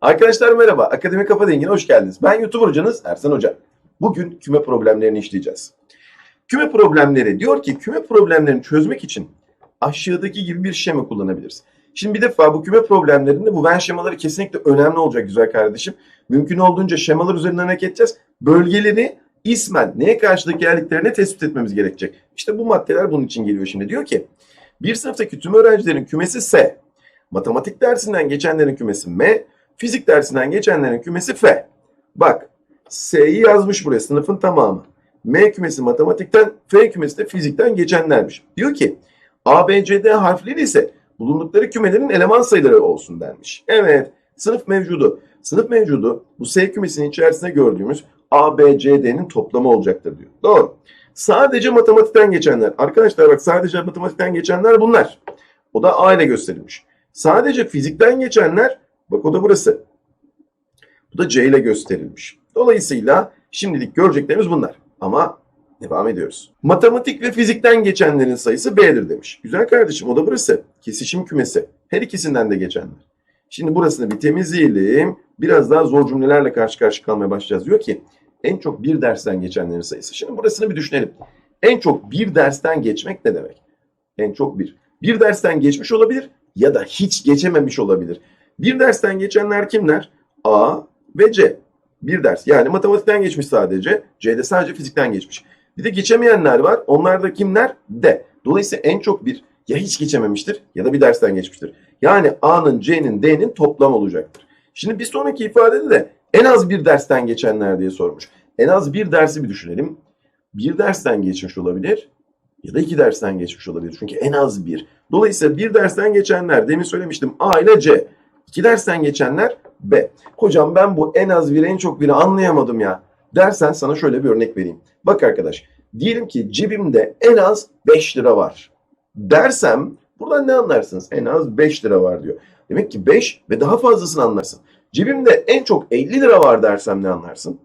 Arkadaşlar merhaba, Akademi Kafa Dengi'ne hoş geldiniz. Ben YouTuber hocanız Ersan Hoca. Bugün küme problemlerini işleyeceğiz. Küme problemleri diyor ki küme problemlerini çözmek için aşağıdaki gibi bir şema kullanabiliriz. Şimdi bir defa bu küme problemlerinde bu Venn şemaları kesinlikle önemli olacak güzel kardeşim. Mümkün olduğunca şemalar üzerinden hareket edeceğiz. Bölgeleri ismen neye karşılık geldiklerini tespit etmemiz gerekecek. İşte bu maddeler bunun için geliyor şimdi. Diyor ki bir sınıftaki tüm öğrencilerin kümesi S, matematik dersinden geçenlerin kümesi M, fizik dersinden geçenlerin kümesi F. Bak S'yi yazmış buraya sınıfın tamamı. M kümesi matematikten, F kümesi de fizikten geçenlermiş. Diyor ki A, B, C, D harfleri ise bulundukları kümelerin eleman sayıları olsun denmiş. Evet sınıf mevcudu. Sınıf mevcudu bu S kümesinin içerisinde gördüğümüz A, B, C, D'nin toplamı olacaktır diyor. Doğru. Sadece matematikten geçenler. Arkadaşlar bak sadece matematikten geçenler bunlar. O da A ile gösterilmiş. Sadece fizikten geçenler bak o da burası. Bu da C ile gösterilmiş. Dolayısıyla şimdilik göreceklerimiz bunlar. Ama devam ediyoruz. Matematik ve fizikten geçenlerin sayısı B'dir demiş. Güzel kardeşim o da burası. Kesişim kümesi. Her ikisinden de geçenler. Şimdi burasını bir temizleyelim. Biraz daha zor cümlelerle karşı karşıya kalmaya başlayacağız. Diyor ki en çok bir dersten geçenlerin sayısı. Şimdi burasını bir düşünelim. En çok bir dersten geçmek ne demek? En çok bir. Bir dersten geçmiş olabilir ya da hiç geçememiş olabilir. Bir dersten geçenler kimler? A ve C. Bir ders. Yani matematikten geçmiş sadece. C'de sadece fizikten geçmiş. Bir de geçemeyenler var. Onlar da kimler? D. Dolayısıyla en çok bir ya hiç geçememiştir ya da bir dersten geçmiştir. Yani A'nın, C'nin, D'nin toplam olacaktır. Şimdi bir sonraki ifadede de en az bir dersten geçenler diye sormuş. En az bir dersi bir düşünelim. Bir dersten geçmiş olabilir ya da iki dersten geçmiş olabilir. Çünkü en az bir. Dolayısıyla bir dersten geçenler demin söylemiştim A ile C. İki dersten geçenler B. Hocam ben bu en az bir en çok biri anlayamadım ya. Dersen sana şöyle bir örnek vereyim. Bak arkadaş diyelim ki cebimde en az 5 lira var. Dersem buradan ne anlarsınız? En az 5 lira var diyor. Demek ki 5 ve daha fazlasını anlarsın. Cebimde en çok 50 lira var dersem ne anlarsın?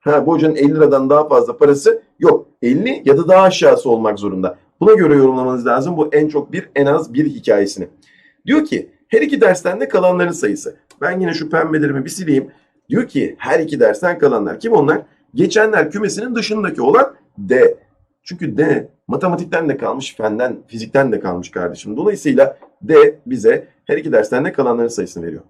Ha bu hocanın 50 liradan daha fazla parası yok. 50 ya da daha aşağısı olmak zorunda. Buna göre yorumlamanız lazım bu en çok bir en az bir hikayesini. Diyor ki her iki dersten de kalanların sayısı. Ben yine şu pembelerimi bir sileyim. Diyor ki her iki dersten kalanlar. Kim onlar? Geçenler kümesinin dışındaki olan D. Çünkü D matematikten de kalmış, fenden, fizikten de kalmış kardeşim. Dolayısıyla D bize her iki dersten de kalanların sayısını veriyor.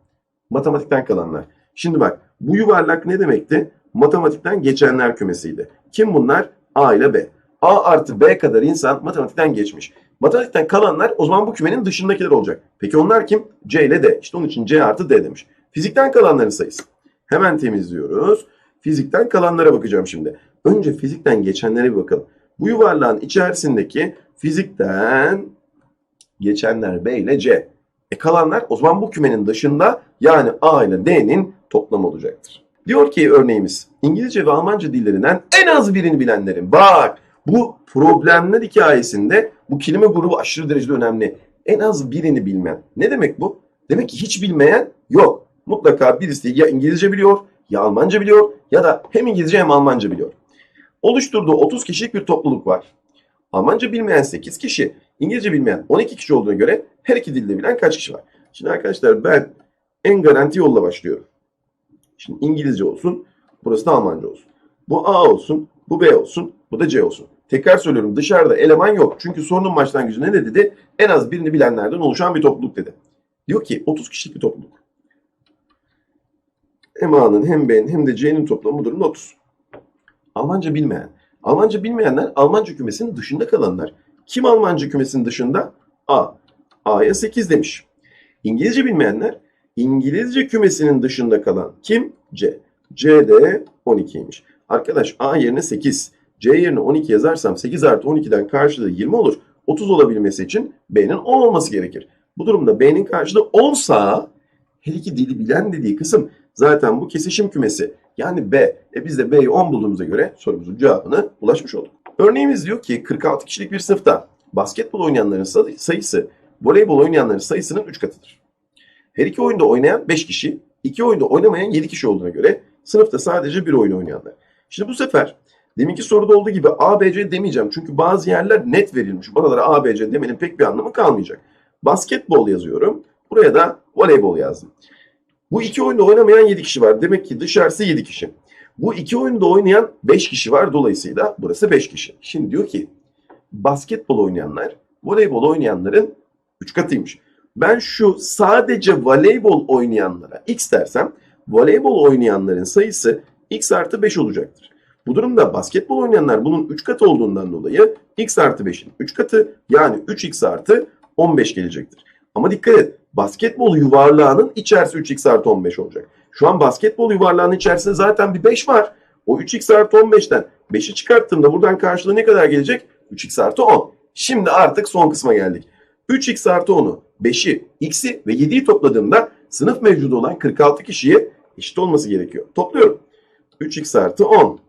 Matematikten kalanlar. Şimdi bak bu yuvarlak ne demekti? Matematikten geçenler kümesiydi. Kim bunlar? A ile B. A artı B kadar insan matematikten geçmiş. Matematikten kalanlar o zaman bu kümenin dışındakiler olacak. Peki onlar kim? C ile D. İşte onun için C artı D demiş. Fizikten kalanların sayısı. Hemen temizliyoruz. Fizikten kalanlara bakacağım şimdi. Önce fizikten geçenlere bir bakalım. Bu yuvarlağın içerisindeki fizikten geçenler B ile C. E kalanlar o zaman bu kümenin dışında yani A ile D'nin toplamı olacaktır. Diyor ki örneğimiz İngilizce ve Almanca dillerinden en az birini bilenlerin. Bak bu problemler hikayesinde bu kelime grubu aşırı derecede önemli. En az birini bilmen. Ne demek bu? Demek ki hiç bilmeyen yok. Mutlaka birisi ya İngilizce biliyor ya Almanca biliyor ya da hem İngilizce hem Almanca biliyor. Oluşturduğu 30 kişilik bir topluluk var. Almanca bilmeyen 8 kişi, İngilizce bilmeyen 12 kişi olduğuna göre her iki dilde bilen kaç kişi var? Şimdi arkadaşlar ben en garanti yolla başlıyorum. Şimdi İngilizce olsun, burası da Almanca olsun. Bu A olsun, bu B olsun, bu da C olsun. Tekrar söylüyorum dışarıda eleman yok. Çünkü sorunun başlangıcı ne dedi? En az birini bilenlerden oluşan bir topluluk dedi. Diyor ki 30 kişilik bir topluluk. Hem A'nın hem B'nin hem de C'nin toplamı durumda 30. Almanca bilmeyen. Almanca bilmeyenler Almanca kümesinin dışında kalanlar. Kim Almanca kümesinin dışında? A. A'ya 8 demiş. İngilizce bilmeyenler İngilizce kümesinin dışında kalan kim? C. C de 12'ymiş. Arkadaş A yerine 8, C yerine 12 yazarsam 8 artı 12'den karşılığı 20 olur. 30 olabilmesi için B'nin 10 olması gerekir. Bu durumda B'nin karşılığı 10 sa her iki dili bilen dediği kısım zaten bu kesişim kümesi. Yani B. E biz de B'yi 10 bulduğumuza göre sorumuzun cevabına ulaşmış olduk. Örneğimiz diyor ki 46 kişilik bir sınıfta basketbol oynayanların sayısı voleybol oynayanların sayısının 3 katıdır. Her iki oyunda oynayan 5 kişi, iki oyunda oynamayan 7 kişi olduğuna göre sınıfta sadece bir oyun oynayanlar. Şimdi bu sefer deminki soruda olduğu gibi A, B, C demeyeceğim. Çünkü bazı yerler net verilmiş. Buralara A, B, C demenin pek bir anlamı kalmayacak. Basketbol yazıyorum. Buraya da voleybol yazdım. Bu iki oyunda oynamayan 7 kişi var. Demek ki dışarısı 7 kişi. Bu iki oyunda oynayan 5 kişi var. Dolayısıyla burası 5 kişi. Şimdi diyor ki basketbol oynayanlar voleybol oynayanların 3 katıymış. Ben şu sadece voleybol oynayanlara x dersem voleybol oynayanların sayısı x artı 5 olacaktır. Bu durumda basketbol oynayanlar bunun 3 katı olduğundan dolayı x artı 5'in 3 katı yani 3x artı 15 gelecektir. Ama dikkat et basketbol yuvarlağının içerisi 3x artı 15 olacak. Şu an basketbol yuvarlağının içerisinde zaten bir 5 var. O 3x artı 15'ten 5'i çıkarttığımda buradan karşılığı ne kadar gelecek? 3x artı 10. Şimdi artık son kısma geldik. 3x artı 10'u, 5'i, x'i ve 7'yi topladığımda sınıf mevcudu olan 46 kişiye eşit olması gerekiyor. Topluyorum. 3x artı 10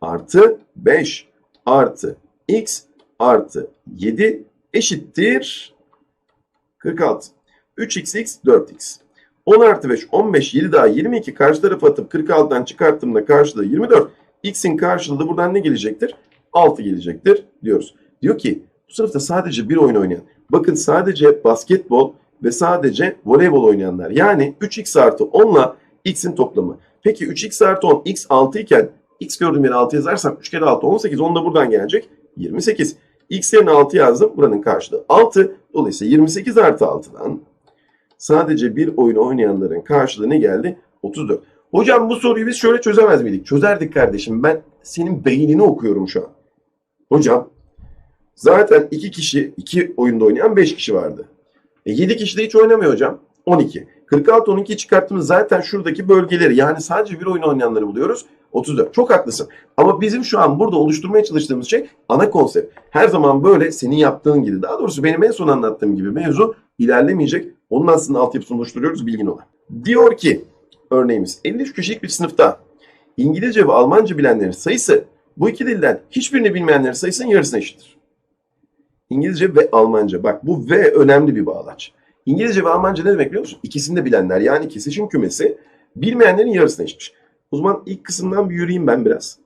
artı 5 artı x artı 7 eşittir 46. 3xx 4x. 10 artı 5 15 7 daha 22 karşı tarafa atıp 46'dan çıkarttığımda karşılığı 24. X'in karşılığı da buradan ne gelecektir? 6 gelecektir diyoruz. Diyor ki bu sınıfta sadece bir oyun oynayan. Bakın sadece basketbol ve sadece voleybol oynayanlar. Yani 3x artı 10 ile x'in toplamı. Peki 3x artı 10 x 6 iken x gördüğüm yere 6 yazarsam 3 kere 6 18 10 da buradan gelecek 28. x yerine 6 yazdım buranın karşılığı 6. Dolayısıyla 28 artı 6'dan sadece bir oyun oynayanların karşılığı ne geldi? 34. Hocam bu soruyu biz şöyle çözemez miydik? Çözerdik kardeşim. Ben senin beynini okuyorum şu an. Hocam zaten iki kişi, iki oyunda oynayan 5 kişi vardı. E 7 kişi de hiç oynamıyor hocam. 12. 46 12 çıkarttığımız zaten şuradaki bölgeleri yani sadece bir oyun oynayanları buluyoruz. 34. Çok haklısın. Ama bizim şu an burada oluşturmaya çalıştığımız şey ana konsept. Her zaman böyle senin yaptığın gibi daha doğrusu benim en son anlattığım gibi mevzu ilerlemeyecek. Onun aslında altyapısını oluşturuyoruz bilgin olan. Diyor ki örneğimiz 53 kişilik bir sınıfta İngilizce ve Almanca bilenlerin sayısı bu iki dilden hiçbirini bilmeyenlerin sayısının yarısına eşittir. İngilizce ve Almanca. Bak bu ve önemli bir bağlaç. İngilizce ve Almanca ne demek biliyor musun? İkisini de bilenler yani kesişim kümesi bilmeyenlerin yarısına eşitmiş. O zaman ilk kısımdan bir yürüyeyim ben biraz.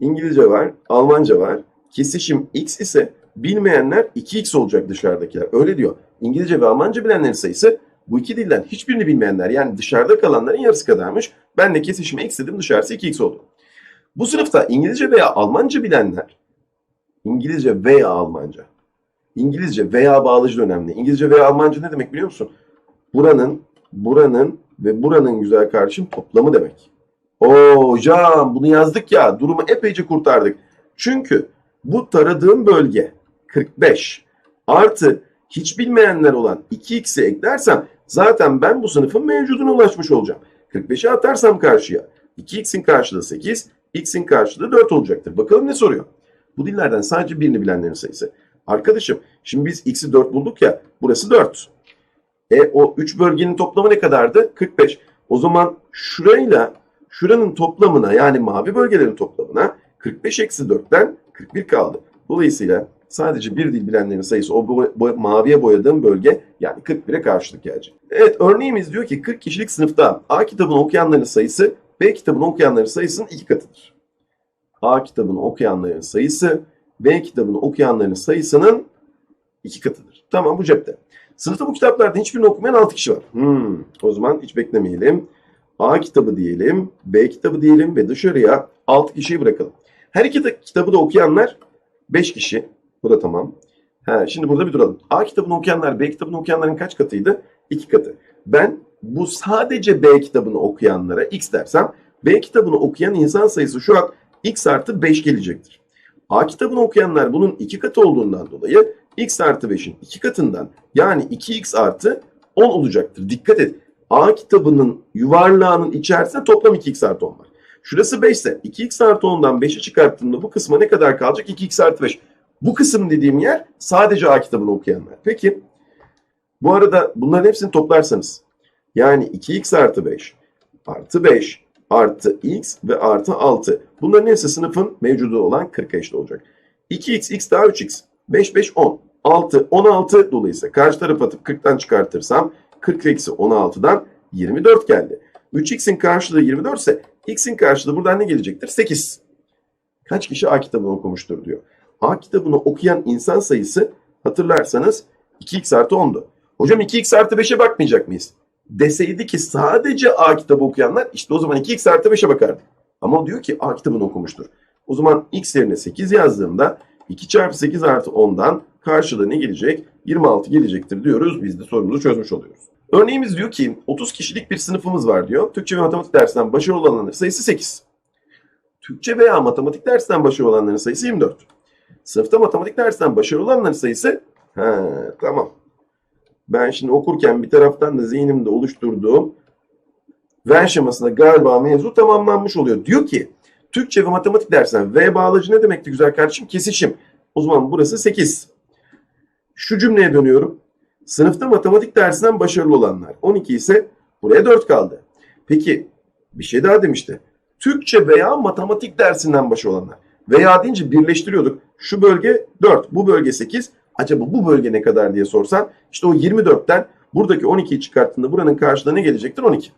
İngilizce var, Almanca var. Kesişim x ise bilmeyenler 2x olacak dışarıdakiler. Öyle diyor. İngilizce ve Almanca bilenlerin sayısı bu iki dilden hiçbirini bilmeyenler yani dışarıda kalanların yarısı kadarmış. Ben de kesişime x dedim dışarısı 2x oldu. Bu sınıfta İngilizce veya Almanca bilenler İngilizce veya Almanca. İngilizce veya bağlıcı önemli. İngilizce veya Almanca ne demek biliyor musun? Buranın, buranın ve buranın güzel kardeşim toplamı demek. Oo hocam bunu yazdık ya durumu epeyce kurtardık. Çünkü bu taradığım bölge 45 artı hiç bilmeyenler olan 2x'i eklersem zaten ben bu sınıfın mevcuduna ulaşmış olacağım. 45'i atarsam karşıya 2x'in karşılığı 8, x'in karşılığı 4 olacaktır. Bakalım ne soruyor? Bu dillerden sadece birini bilenlerin sayısı. Arkadaşım şimdi biz x'i 4 bulduk ya burası 4. E o 3 bölgenin toplamı ne kadardı? 45. O zaman şurayla şuranın toplamına yani mavi bölgelerin toplamına 45 eksi 4'ten 41 kaldı. Dolayısıyla sadece bir dil bilenlerin sayısı o bo- bo- maviye boyadığım bölge yani 41'e karşılık gelecek. Evet örneğimiz diyor ki 40 kişilik sınıfta A kitabını okuyanların sayısı B kitabını okuyanların sayısının iki katıdır. A kitabını okuyanların sayısı B kitabını okuyanların sayısının iki katıdır. Tamam bu cepte. Sınıfta bu kitaplardan hiçbirini okumayan 6 kişi var. Hmm, o zaman hiç beklemeyelim. A kitabı diyelim, B kitabı diyelim ve dışarıya 6 kişiyi bırakalım. Her iki kitabı da okuyanlar 5 kişi. Bu da tamam. Ha, şimdi burada bir duralım. A kitabını okuyanlar B kitabını okuyanların kaç katıydı? 2 katı. Ben bu sadece B kitabını okuyanlara x dersem B kitabını okuyan insan sayısı şu an x artı 5 gelecektir. A kitabını okuyanlar bunun 2 katı olduğundan dolayı x artı 5'in 2 katından yani 2x artı 10 olacaktır. Dikkat et. A kitabının yuvarlağının içerisinde toplam 2x artı 10 var. Şurası 5 ise 2x artı 10'dan 5'i çıkarttığımda bu kısma ne kadar kalacak? 2x artı 5. Bu kısım dediğim yer sadece A kitabını okuyanlar. Peki bu arada bunların hepsini toplarsanız yani 2x artı 5 artı 5 artı x ve artı 6. Bunların hepsi sınıfın mevcudu olan 40'a eşit olacak. 2x, x daha 3x. 5, 5, 10. 6, 16 dolayısıyla karşı tarafı atıp 40'tan çıkartırsam 40 eksi 16'dan 24 geldi. 3x'in karşılığı 24 ise x'in karşılığı buradan ne gelecektir? 8. Kaç kişi A kitabını okumuştur diyor. A kitabını okuyan insan sayısı hatırlarsanız 2x artı 10'du. Hocam 2x artı 5'e bakmayacak mıyız? deseydi ki sadece A kitabı okuyanlar işte o zaman 2x artı 5'e bakardık. Ama diyor ki A kitabını okumuştur. O zaman x yerine 8 yazdığımda 2 çarpı 8 artı 10'dan karşıda ne gelecek? 26 gelecektir diyoruz. Biz de sorumuzu çözmüş oluyoruz. Örneğimiz diyor ki 30 kişilik bir sınıfımız var diyor. Türkçe ve matematik dersinden başarılı olanların sayısı 8. Türkçe veya matematik dersinden başarılı olanların sayısı 24. Sınıfta matematik dersinden başarılı olanların sayısı he, tamam. Ben şimdi okurken bir taraftan da zihnimde oluşturduğum Venn şemasında galiba mevzu tamamlanmış oluyor. Diyor ki Türkçe ve matematik dersinden V bağlacı ne demekti güzel kardeşim? Kesişim. O zaman burası 8. Şu cümleye dönüyorum. Sınıfta matematik dersinden başarılı olanlar 12 ise buraya 4 kaldı. Peki bir şey daha demişti. Türkçe veya matematik dersinden başarılı olanlar. Veya deyince birleştiriyorduk. Şu bölge 4, bu bölge 8. Acaba bu bölge ne kadar diye sorsan işte o 24'ten buradaki 12'yi çıkarttığında buranın karşılığına ne gelecektir? 12.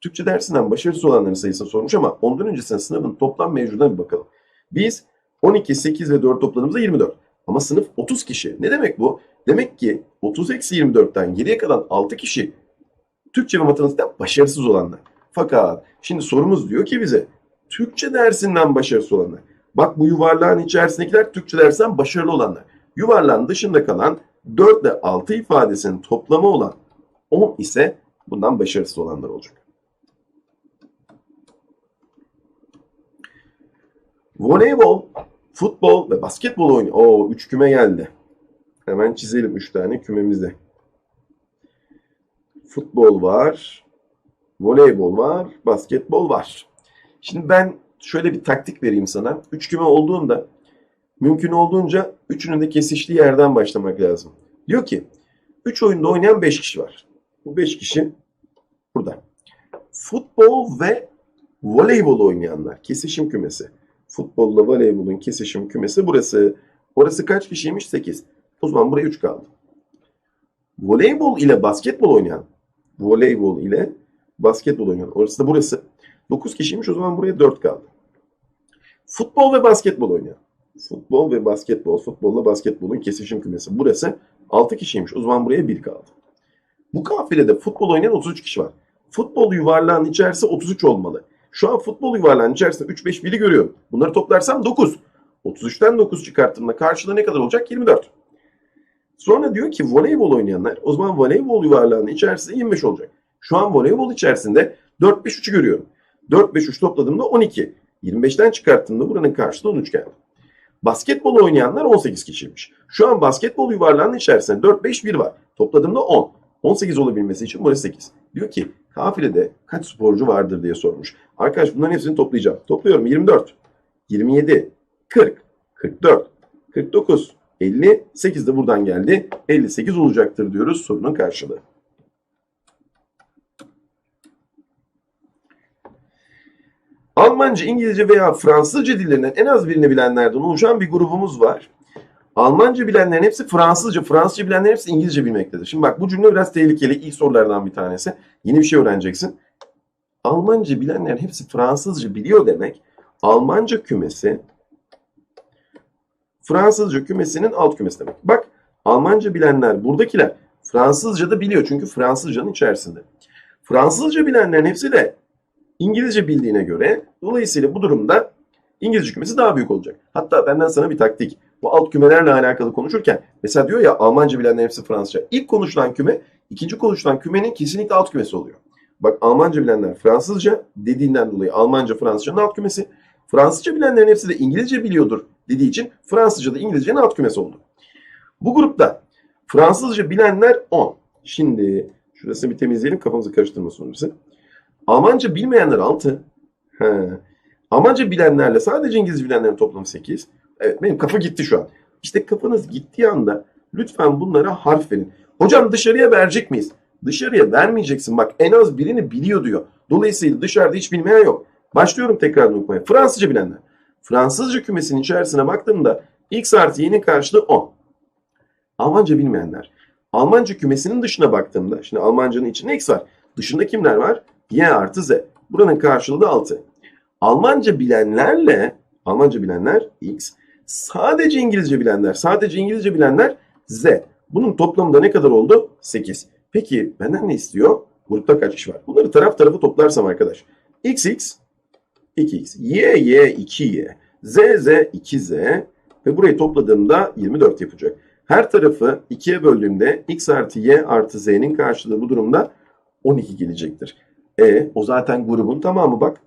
Türkçe dersinden başarısız olanların sayısını sormuş ama ondan öncesinde sınıfın toplam mevcuduna bir bakalım. Biz 12, 8 ve 4 topladığımızda 24. Ama sınıf 30 kişi. Ne demek bu? Demek ki 30 eksi 24'ten geriye kalan 6 kişi Türkçe ve matematikten başarısız olanlar. Fakat şimdi sorumuz diyor ki bize Türkçe dersinden başarısız olanlar. Bak bu yuvarlağın içerisindekiler Türkçe dersinden başarılı olanlar. Yuvarlağın dışında kalan 4 ile 6 ifadesinin toplamı olan 10 ise bundan başarısız olanlar olacak. Voleybol, futbol ve basketbol oynuyor. Oo 3 küme geldi. Hemen çizelim 3 tane kümemizi. Futbol var, voleybol var, basketbol var. Şimdi ben şöyle bir taktik vereyim sana. 3 küme olduğunda mümkün olduğunca üçünün de kesiştiği yerden başlamak lazım. Diyor ki 3 oyunda oynayan 5 kişi var. Bu 5 kişi burada. Futbol ve voleybol oynayanlar. Kesişim kümesi. Futbolla voleybolun kesişim kümesi burası. Orası kaç kişiymiş? 8. O zaman buraya 3 kaldı. Voleybol ile basketbol oynayan voleybol ile basketbol oynayan orası da burası. 9 kişiymiş o zaman buraya 4 kaldı. Futbol ve basketbol oynayan. Futbol ve basketbol. Futbolla basketbolun kesişim kümesi. Burası 6 kişiymiş. O zaman buraya 1 kaldı. Bu kafilede futbol oynayan 33 kişi var. Futbol yuvarlağın içerisi 33 olmalı. Şu an futbol yuvarlağının içerisinde 3, 5, 1'i görüyorum. Bunları toplarsam 9. 33'ten 9 çıkarttığımda karşılığı ne kadar olacak? 24. Sonra diyor ki voleybol oynayanlar o zaman voleybol yuvarlağının içerisinde 25 olacak. Şu an voleybol içerisinde 4, 5, 3'ü görüyorum. 4, 5, 3 topladığımda 12. 25'ten çıkarttığımda buranın karşılığı 13 geldi. Basketbol oynayanlar 18 kişiymiş. Şu an basketbol yuvarlağının içerisinde 4, 5, 1 var. Topladığımda 10. 18 olabilmesi için burası 8. Diyor ki kafilede kaç sporcu vardır diye sormuş. Arkadaş bunların hepsini toplayacağım. Topluyorum 24, 27, 40, 44, 49, 58 de buradan geldi. 58 olacaktır diyoruz sorunun karşılığı. Almanca, İngilizce veya Fransızca dillerinden en az birini bilenlerden oluşan bir grubumuz var. Almanca bilenlerin hepsi Fransızca, Fransızca bilenlerin hepsi İngilizce bilmektedir. Şimdi bak bu cümle biraz tehlikeli. İlk sorulardan bir tanesi. Yeni bir şey öğreneceksin. Almanca bilenlerin hepsi Fransızca biliyor demek. Almanca kümesi Fransızca kümesinin alt kümesi demek. Bak Almanca bilenler buradakiler Fransızca da biliyor çünkü Fransızcanın içerisinde. Fransızca bilenlerin hepsi de İngilizce bildiğine göre dolayısıyla bu durumda İngilizce kümesi daha büyük olacak. Hatta benden sana bir taktik. Bu alt kümelerle alakalı konuşurken mesela diyor ya Almanca bilenlerin hepsi Fransızca. İlk konuşulan küme ikinci konuşulan kümenin kesinlikle alt kümesi oluyor. Bak Almanca bilenler Fransızca dediğinden dolayı Almanca Fransızcanın alt kümesi. Fransızca bilenlerin hepsi de İngilizce biliyordur dediği için Fransızca da İngilizcenin alt kümesi oldu. Bu grupta Fransızca bilenler 10. Şimdi şurasını bir temizleyelim kafamızı karıştırmasın orası. Almanca bilmeyenler 6. He. Almanca bilenlerle sadece İngilizce bilenlerin toplamı 8. Evet benim kafa gitti şu an. İşte kafanız gittiği anda lütfen bunlara harf verin. Hocam dışarıya verecek miyiz? Dışarıya vermeyeceksin. Bak en az birini biliyor diyor. Dolayısıyla dışarıda hiç bilmeyen yok. Başlıyorum tekrar okumaya. Fransızca bilenler. Fransızca kümesinin içerisine baktığımda x artı y'nin karşılığı 10. Almanca bilmeyenler. Almanca kümesinin dışına baktığımda, şimdi Almancanın içinde x var. Dışında kimler var? y artı z. Buranın karşılığı da 6. Almanca bilenlerle, Almanca bilenler x, sadece İngilizce bilenler, sadece İngilizce bilenler z. Bunun toplamı da ne kadar oldu? 8. Peki benden ne istiyor? Grupta kaç kişi var? Bunları taraf tarafa toplarsam arkadaş. x x 2x, y y 2y, z z 2z ve burayı topladığımda 24 yapacak. Her tarafı 2'ye böldüğümde x artı y artı z'nin karşılığı bu durumda 12 gelecektir. E o zaten grubun tamamı bak.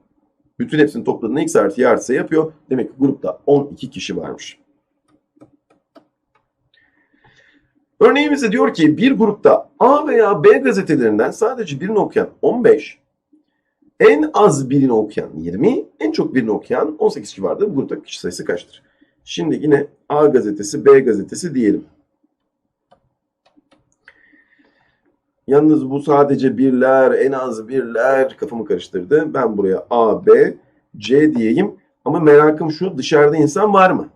Bütün hepsini topladığında x artı y artı yapıyor. Demek ki grupta 12 kişi varmış. Örneğimizde diyor ki bir grupta A veya B gazetelerinden sadece birini okuyan 15, en az birini okuyan 20, en çok birini okuyan 18 kişi vardır. Bu grupta kişi sayısı kaçtır? Şimdi yine A gazetesi, B gazetesi diyelim. Yalnız bu sadece birler, en az birler kafamı karıştırdı. Ben buraya A, B, C diyeyim. Ama merakım şu dışarıda insan var mı?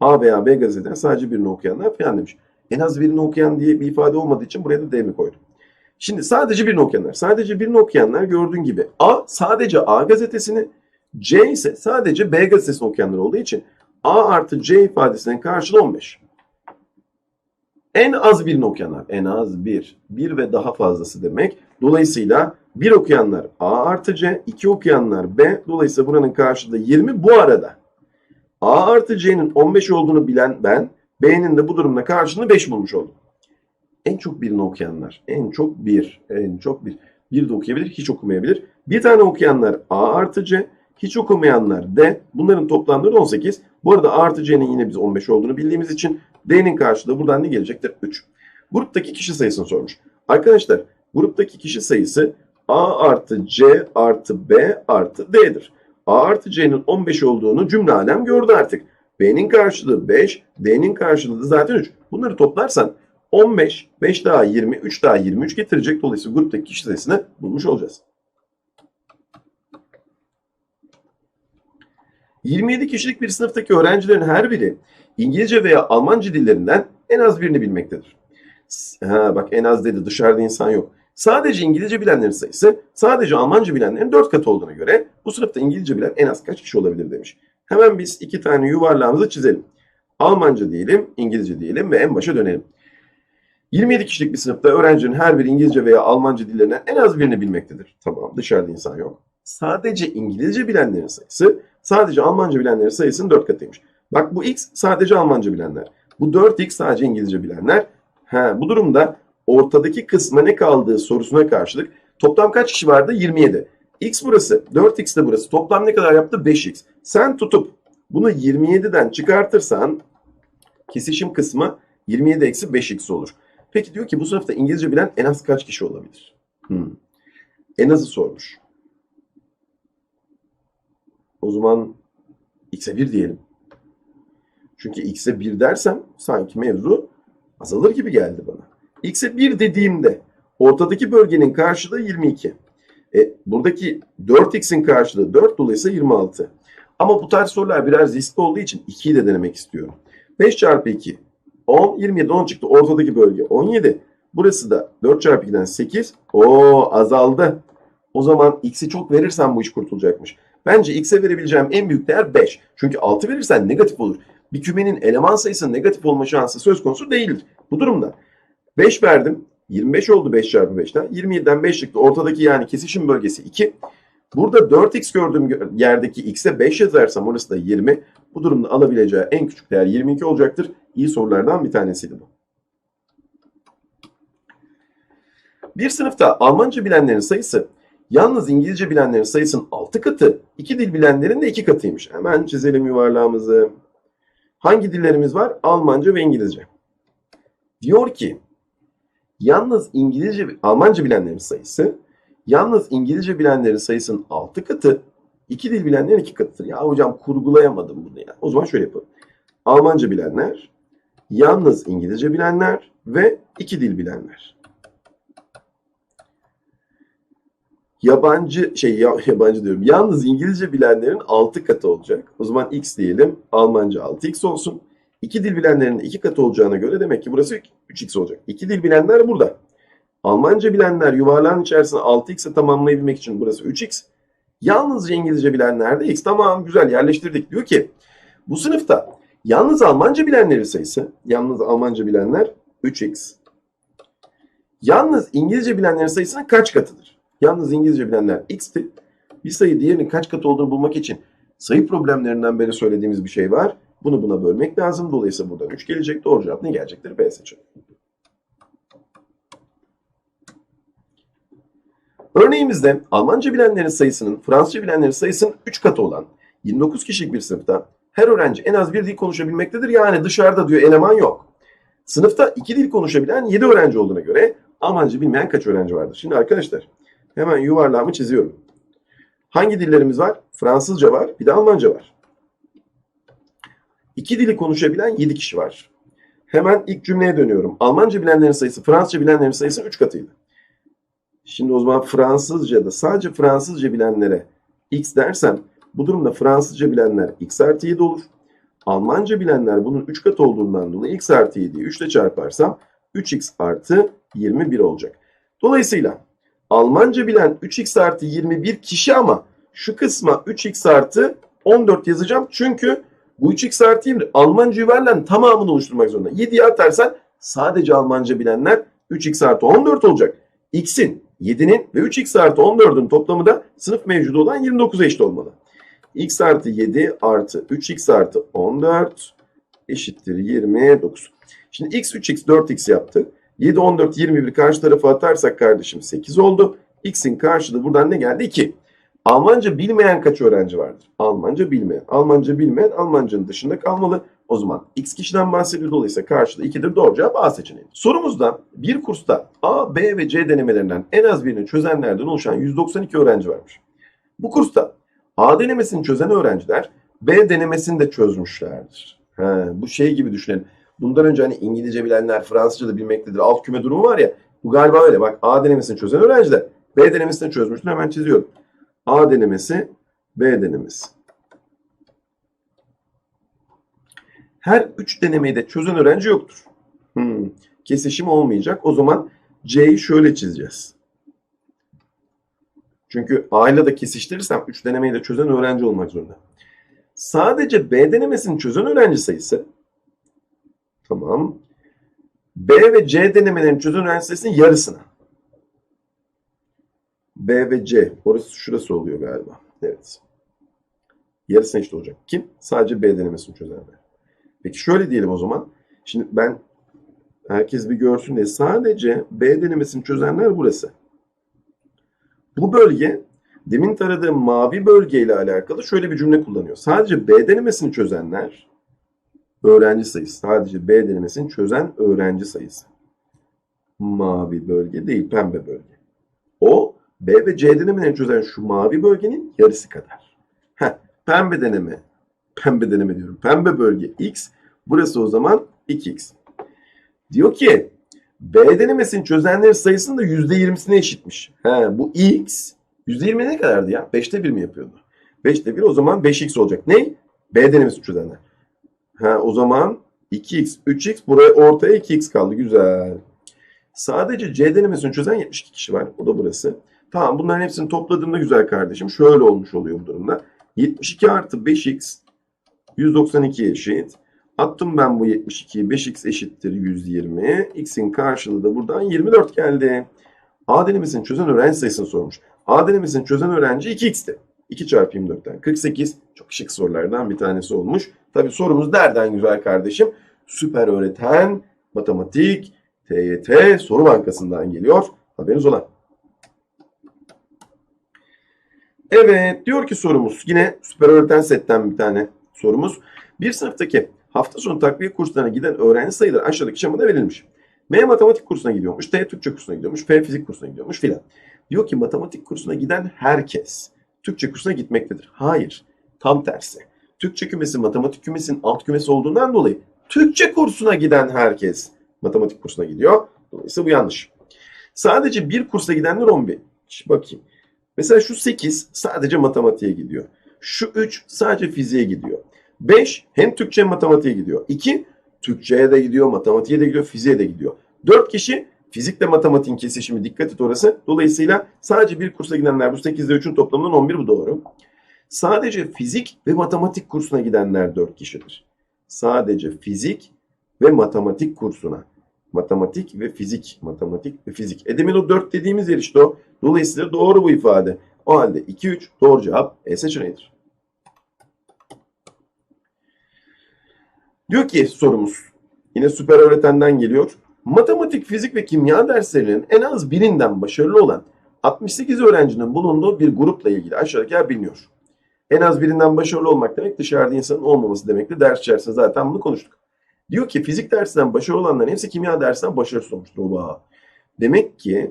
A veya B gazeteden sadece birini okuyanlar falan demiş. En az birini okuyan diye bir ifade olmadığı için buraya da D mi koydum? Şimdi sadece birini okuyanlar. Sadece birini okuyanlar gördüğün gibi A sadece A gazetesini, C ise sadece B gazetesini okuyanlar olduğu için A artı C ifadesinin karşılığı 15. En az birini okuyanlar. En az bir. Bir ve daha fazlası demek. Dolayısıyla bir okuyanlar A artı C, iki okuyanlar B. Dolayısıyla buranın karşılığı 20. Bu arada A artı C'nin 15 olduğunu bilen ben, B'nin de bu durumda karşılığını 5 bulmuş oldum. En çok birini okuyanlar. En çok bir. En çok bir. Bir de okuyabilir, hiç okumayabilir. Bir tane okuyanlar A artı C, hiç okumayanlar D. Bunların toplamları 18. Bu arada A artı C'nin yine biz 15 olduğunu bildiğimiz için D'nin karşılığı buradan ne gelecektir? 3. Gruptaki kişi sayısını sormuş. Arkadaşlar gruptaki kişi sayısı A artı C artı B artı D'dir. A artı C'nin 15 olduğunu cümle alem gördü artık. B'nin karşılığı 5, D'nin karşılığı da zaten 3. Bunları toplarsan 15, 5 daha 20, 3 daha 23 getirecek. Dolayısıyla gruptaki kişi sayısını bulmuş olacağız. 27 kişilik bir sınıftaki öğrencilerin her biri İngilizce veya Almanca dillerinden en az birini bilmektedir. Ha, bak en az dedi dışarıda insan yok. Sadece İngilizce bilenlerin sayısı sadece Almanca bilenlerin 4 katı olduğuna göre bu sınıfta İngilizce bilen en az kaç kişi olabilir demiş. Hemen biz iki tane yuvarlağımızı çizelim. Almanca diyelim, İngilizce diyelim ve en başa dönelim. 27 kişilik bir sınıfta öğrencinin her biri İngilizce veya Almanca dillerinden en az birini bilmektedir. Tamam dışarıda insan yok. Sadece İngilizce bilenlerin sayısı sadece Almanca bilenlerin sayısının 4 katıymış. Bak bu X sadece Almanca bilenler. Bu 4X sadece İngilizce bilenler. Ha, bu durumda ortadaki kısma ne kaldığı sorusuna karşılık toplam kaç kişi vardı? 27. X burası, 4X de burası. Toplam ne kadar yaptı? 5X. Sen tutup bunu 27'den çıkartırsan kesişim kısmı 27 eksi 5X olur. Peki diyor ki bu sınıfta İngilizce bilen en az kaç kişi olabilir? Hmm. En azı sormuş. O zaman X'e 1 diyelim. Çünkü X'e 1 dersem sanki mevzu azalır gibi geldi bana. X'e 1 dediğimde ortadaki bölgenin karşılığı 22. E, buradaki 4x'in karşılığı 4 dolayısıyla 26. Ama bu tarz sorular biraz riskli olduğu için 2'yi de denemek istiyorum. 5 çarpı 2 10, 27 10 çıktı. Ortadaki bölge 17. Burası da 4 çarpı 2'den 8. O azaldı. O zaman x'i çok verirsen bu iş kurtulacakmış. Bence x'e verebileceğim en büyük değer 5. Çünkü 6 verirsen negatif olur. Bir kümenin eleman sayısının negatif olma şansı söz konusu değildir. Bu durumda 5 verdim. 25 oldu 5 çarpı 5'ten. 27'den 5 çıktı. Ortadaki yani kesişim bölgesi 2. Burada 4x gördüğüm yerdeki x'e 5 yazarsam orası da 20. Bu durumda alabileceği en küçük değer 22 olacaktır. İyi sorulardan bir tanesiydi bu. Bir sınıfta Almanca bilenlerin sayısı yalnız İngilizce bilenlerin sayısının 6 katı, iki dil bilenlerin de 2 katıymış. Hemen çizelim yuvarlağımızı. Hangi dillerimiz var? Almanca ve İngilizce. Diyor ki yalnız İngilizce, Almanca bilenlerin sayısı yalnız İngilizce bilenlerin sayısının 6 katı, iki dil bilenlerin 2 katıdır. Ya hocam kurgulayamadım bunu ya. O zaman şöyle yapalım. Almanca bilenler, yalnız İngilizce bilenler ve iki dil bilenler. Yabancı şey ya, yabancı diyorum. Yalnız İngilizce bilenlerin 6 katı olacak. O zaman x diyelim. Almanca 6x olsun. İki dil bilenlerin iki katı olacağına göre demek ki burası 3x olacak. İki dil bilenler burada. Almanca bilenler yuvarlağın içerisine 6x'e tamamlayabilmek için burası 3x. Yalnızca İngilizce bilenler de x. Tamam güzel yerleştirdik. Diyor ki bu sınıfta yalnız Almanca bilenlerin sayısı, yalnız Almanca bilenler 3x. Yalnız İngilizce bilenlerin sayısının kaç katıdır? Yalnız İngilizce bilenler x'ti. Bir sayı diğerinin kaç katı olduğunu bulmak için sayı problemlerinden beri söylediğimiz bir şey var. Bunu buna bölmek lazım. Dolayısıyla buradan 3 gelecek. Doğru cevap ne gelecektir? B seçeneği. Örneğimizde Almanca bilenlerin sayısının Fransızca bilenlerin sayısının 3 katı olan 29 kişilik bir sınıfta her öğrenci en az bir dil konuşabilmektedir. Yani dışarıda diyor eleman yok. Sınıfta iki dil konuşabilen 7 öğrenci olduğuna göre Almanca bilmeyen kaç öğrenci vardır? Şimdi arkadaşlar hemen yuvarlağımı çiziyorum. Hangi dillerimiz var? Fransızca var, bir de Almanca var. İki dili konuşabilen 7 kişi var. Hemen ilk cümleye dönüyorum. Almanca bilenlerin sayısı Fransızca bilenlerin sayısı 3 katıydı. Şimdi o zaman Fransızca'da sadece Fransızca bilenlere x dersem bu durumda Fransızca bilenler x artı 7 olur. Almanca bilenler bunun 3 katı olduğundan dolayı x artı 7'yi 3 ile çarparsam 3x artı 21 olacak. Dolayısıyla Almanca bilen 3x artı 21 kişi ama şu kısma 3x artı 14 yazacağım. Çünkü bu 3x artı 21 Almanca yuvarlan tamamını oluşturmak zorunda. 7'yi atarsan sadece Almanca bilenler 3x artı 14 olacak. x'in 7'nin ve 3x artı 14'ün toplamı da sınıf mevcudu olan 29'a eşit olmalı. x artı 7 artı 3x artı 14 eşittir 29. Şimdi x 3x 4x yaptı. 7, 14, 21 karşı tarafa atarsak kardeşim 8 oldu. X'in karşılığı buradan ne geldi? 2. Almanca bilmeyen kaç öğrenci vardır? Almanca bilmeyen. Almanca bilmeyen Almancanın dışında kalmalı. O zaman X kişiden bahsediyor. Dolayısıyla karşılığı 2'dir. Doğru cevap A seçeneği. Sorumuzda bir kursta A, B ve C denemelerinden en az birini çözenlerden oluşan 192 öğrenci varmış. Bu kursta A denemesini çözen öğrenciler B denemesini de çözmüşlerdir. He, bu şey gibi düşünelim. Bundan önce hani İngilizce bilenler Fransızca da bilmektedir. Alt küme durumu var ya. Bu galiba öyle. Bak A denemesini çözen öğrenciler B denemesini çözmüştür. Hemen çiziyorum. A denemesi, B denemesi. Her üç denemeyi de çözen öğrenci yoktur. Hmm, kesişim olmayacak. O zaman C'yi şöyle çizeceğiz. Çünkü A ile de kesiştirirsem 3 denemeyi de çözen öğrenci olmak zorunda. Sadece B denemesini çözen öğrenci sayısı tamam. B ve C denemelerini çözen öğrenci sayısının yarısına. B ve C. Orası şurası oluyor galiba. Evet. Yarısına eşit olacak. Kim? Sadece B denemesini çözenler. Peki şöyle diyelim o zaman. Şimdi ben herkes bir görsün diye sadece B denemesini çözenler burası. Bu bölge demin taradığım mavi bölgeyle alakalı şöyle bir cümle kullanıyor. Sadece B denemesini çözenler öğrenci sayısı. Sadece B denemesini çözen öğrenci sayısı. Mavi bölge değil pembe bölge. O B ve C denemelerini çözen şu mavi bölgenin yarısı kadar. Heh, pembe deneme, pembe deneme diyorum. Pembe bölge X, burası o zaman 2X. Diyor ki B denemesini çözenlerin sayısının da %20'sine eşitmiş. He, bu X %20 ne kadardı ya? 5'te 1 mi yapıyordu? 5'te 1 o zaman 5X olacak. Ne? B denemesini çözenler. Ha, o zaman 2X, 3X buraya ortaya 2X kaldı. Güzel. Sadece C denemesini çözen 72 kişi var. O da burası. Tamam bunların hepsini topladığımda güzel kardeşim. Şöyle olmuş oluyor bu durumda. 72 artı 5x 192 eşit. Attım ben bu 72'yi. 5x eşittir 120. X'in karşılığı da buradan 24 geldi. A denemesini çözen öğrenci sayısını sormuş. A denemesini çözen öğrenci 2x'ti. 2 çarpı 24'ten 48. Çok şık sorulardan bir tanesi olmuş. Tabi sorumuz nereden güzel kardeşim? Süper öğreten matematik TYT soru bankasından geliyor. Haberiniz ola. Evet diyor ki sorumuz yine süper öğreten setten bir tane sorumuz. Bir sınıftaki hafta sonu takviye kurslarına giden öğrenci sayıları aşağıdaki şemada verilmiş. M matematik kursuna gidiyormuş, T Türkçe kursuna gidiyormuş, F fizik kursuna gidiyormuş filan. Diyor ki matematik kursuna giden herkes Türkçe kursuna gitmektedir. Hayır, tam tersi. Türkçe kümesi matematik kümesinin alt kümesi olduğundan dolayı Türkçe kursuna giden herkes matematik kursuna gidiyor. Dolayısıyla bu yanlış. Sadece bir kursa gidenler 11. Şimdi bakayım. Mesela şu 8 sadece matematiğe gidiyor. Şu 3 sadece fiziğe gidiyor. 5 hem Türkçe hem matematiğe gidiyor. 2 Türkçe'ye de gidiyor, matematiğe de gidiyor, fiziğe de gidiyor. 4 kişi fizikle matematiğin kesişimi dikkat et orası. Dolayısıyla sadece bir kursa gidenler bu 8 ile 3'ün toplamından 11 bu doğru. Sadece fizik ve matematik kursuna gidenler 4 kişidir. Sadece fizik ve matematik kursuna. matematik ve fizik. Matematik ve fizik. E demin o 4 dediğimiz yer işte o. Dolayısıyla doğru bu ifade. O halde 2, 3 doğru cevap E seçeneğidir. Diyor ki sorumuz. Yine süper öğretenden geliyor. Matematik, fizik ve kimya derslerinin en az birinden başarılı olan 68 öğrencinin bulunduğu bir grupla ilgili aşağıdakiler biliniyor. En az birinden başarılı olmak demek dışarıda insanın olmaması demekti. Ders içerisinde zaten bunu konuştuk. Diyor ki fizik dersinden başarılı olanların hepsi kimya dersinden başarısız olmuştur. Oba. Demek ki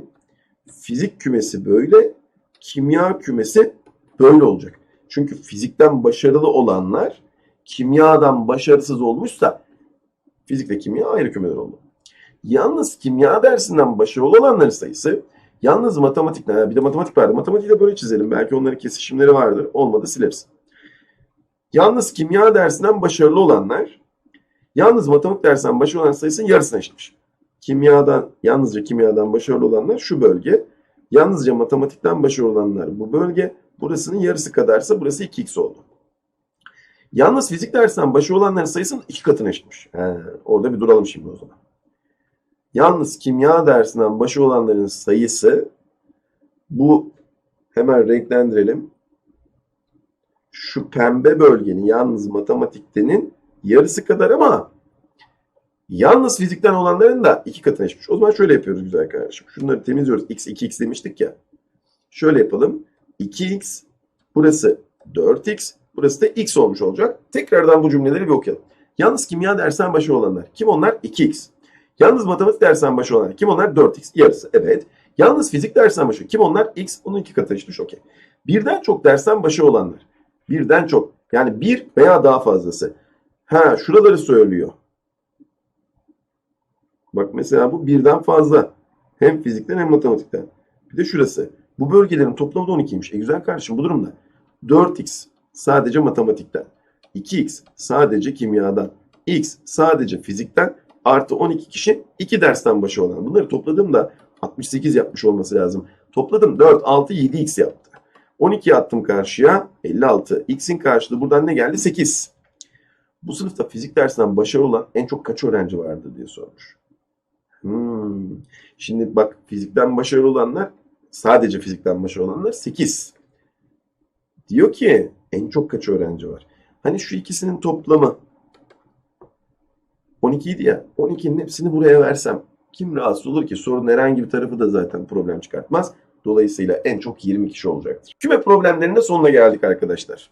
fizik kümesi böyle, kimya kümesi böyle olacak. Çünkü fizikten başarılı olanlar kimyadan başarısız olmuşsa fizik ve kimya ayrı kümeler oldu. Yalnız kimya dersinden başarılı olanların sayısı yalnız matematikten bir de matematik vardı. Matematiği de böyle çizelim. Belki onların kesişimleri vardır. Olmadı sileriz. Yalnız kimya dersinden başarılı olanlar yalnız matematik dersinden başarılı olan sayısının yarısına eşitmiş. Kimyadan, yalnızca kimyadan başarılı olanlar şu bölge. Yalnızca matematikten başarılı olanlar bu bölge. Burasının yarısı kadarsa burası 2x oldu. Yalnız fizik dersinden başarılı olanların sayısının iki katına eşitmiş. He, orada bir duralım şimdi o zaman. Yalnız kimya dersinden başarılı olanların sayısı bu hemen renklendirelim. Şu pembe bölgenin yalnız matematiktenin yarısı kadar ama yalnız fizikten olanların da iki katına eşitmiş. O zaman şöyle yapıyoruz güzel kardeşim. Şunları temizliyoruz. X, 2x demiştik ya. Şöyle yapalım. 2x, burası 4x, burası da x olmuş olacak. Tekrardan bu cümleleri bir okuyalım. Yalnız kimya dersinden başı olanlar. Kim onlar? 2x. Yalnız matematik dersinden başı olanlar. Kim onlar? 4x. Yarısı. Evet. Yalnız fizik dersinden başı. Kim onlar? X. Onun iki katı eşitmiş. Okey. Birden çok dersten başı olanlar. Birden çok. Yani bir veya daha fazlası. Ha şuraları söylüyor. Bak mesela bu birden fazla. Hem fizikten hem matematikten. Bir de şurası. Bu bölgelerin toplamı da 12'ymiş. E güzel kardeşim bu durumda. 4x sadece matematikten. 2x sadece kimyadan. x sadece fizikten. Artı 12 kişi 2 dersten başı olan. Bunları topladığımda 68 yapmış olması lazım. Topladım 4, 6, 7x yaptı. 12 attım karşıya 56. X'in karşılığı buradan ne geldi? 8. Bu sınıfta fizik dersinden başarılı olan en çok kaç öğrenci vardı diye sormuş. Hmm. Şimdi bak fizikten başarılı olanlar sadece fizikten başarılı olanlar 8. Diyor ki en çok kaç öğrenci var? Hani şu ikisinin toplamı 12 idi ya. 12'nin hepsini buraya versem kim rahatsız olur ki? Sorunun herhangi bir tarafı da zaten problem çıkartmaz. Dolayısıyla en çok 20 kişi olacaktır. Küme problemlerinin sonuna geldik arkadaşlar.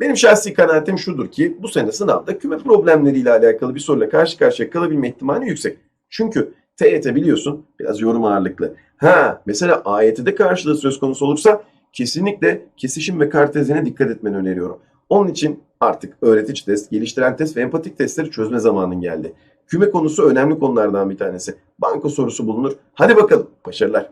Benim şahsi kanaatim şudur ki bu sene sınavda küme problemleriyle alakalı bir soruyla karşı karşıya kalabilme ihtimali yüksek. Çünkü TYT biliyorsun biraz yorum ağırlıklı. Ha mesela AYT'de karşılığı söz konusu olursa kesinlikle kesişim ve kartezine dikkat etmeni öneriyorum. Onun için artık öğretici test, geliştiren test ve empatik testleri çözme zamanın geldi. Küme konusu önemli konulardan bir tanesi. Banko sorusu bulunur. Hadi bakalım. Başarılar.